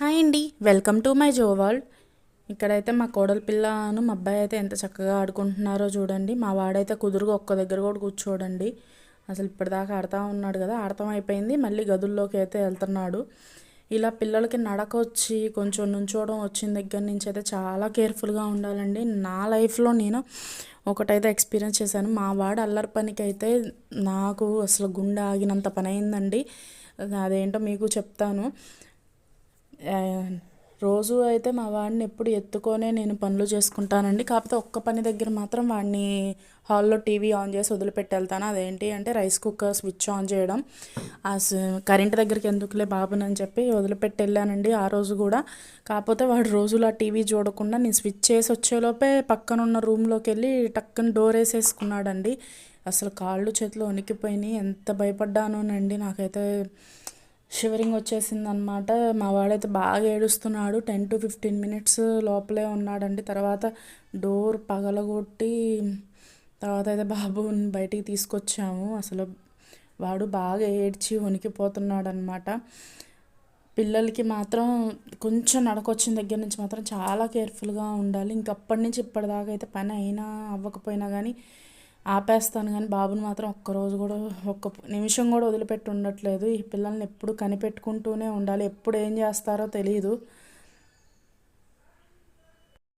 Hi అండి. Welcome to my Jo world. ఇక్కడైతే మా కోడలి పిల్లను మా అబ్బాయి అయితే ఎంత చక్కగా ఆడుకుంటున్నారో చూడండి. మా వాడైతే కుదురుగా ఒక్క దగ్గర కూడా కూర్చోడండి. అసలు ఇప్పటిదాకా ఆడుతూ ఉన్నాడు కదా ఆడతాం అయిపోయింది. మళ్ళీ గదుల్లోకి అయితే వెళ్తున్నాడు. ఇలా పిల్లలకి నడక వచ్చి కొంచెం నుంచోవడం వచ్చిన దగ్గర నుంచి అయితే చాలా కేర్ఫుల్గా ఉండాలండి. నా లైఫ్లో నేను ఒకటైతే ఎక్స్పీరియన్స్ చేశాను. మా వాడు అల్లరి పనికి అయితే నాకు అసలు గుండె ఆగినంత పని అయిందండి. అదేంటో మీకు చెప్తాను. రోజు అయితే మా వాడిని ఎప్పుడు ఎత్తుకొనే నేను పనులు చేసుకుంటానండి. కాకపోతే ఒక్క పని దగ్గర మాత్రం వాడిని హాల్లో టీవీ ఆన్ చేసి వదిలిపెట్టి వెళ్తాను అదేంటి అంటే రైస్ కుక్కర్ స్విచ్ ఆన్ చేయడం. ఆ స- కరెంట్ దగ్గరికి ఎందుకులే బాబునని చెప్పి వదిలిపెట్టి వెళ్ళానండి ఆ రోజు కూడా. కాకపోతే వాడు రోజులు ఆ టీవీ చూడకుండా నేను స్విచ్ చేసి వచ్చేలోపే పక్కన ఉన్న రూమ్లోకి వెళ్ళి టక్కన డోర్ వేసేసుకున్నాడండి. అసలు కాళ్ళు చేతులు వణికిపోయినాయి. ఎంత భయపడ్డానోనండి. నాకైతే షివరింగ్ వచ్చేసింది అనమాట మా వాడైతే బాగా ఏడుస్తున్నాడు. టెన్ టు ఫిఫ్టీన్ మినిట్స్ లోపలే ఉన్నాడండి. తర్వాత డోర్ పగలగొట్టి తర్వాత అయితే బాబుని బయటికి తీసుకొచ్చాము. అసలు వాడు బాగా ఏడ్చి వణికిపోతున్నాడు అనమాట పిల్లలకి మాత్రం కొంచెం నడకొచ్చిన దగ్గర నుంచి మాత్రం చాలా కేర్ఫుల్గా ఉండాలి. ఇంకప్పటి నుంచి ఇప్పటిదాకా అయితే పని అయినా అవ్వకపోయినా కానీ ఆపేస్తాను కానీ బాబుని మాత్రం ఒక్కరోజు కూడా ఒక్క నిమిషం కూడా వదిలిపెట్టి ఉండట్లేదు. ఈ పిల్లల్ని ఎప్పుడు కనిపెట్టుకుంటూనే ఉండాలి. ఎప్పుడు ఏం చేస్తారో తెలియదు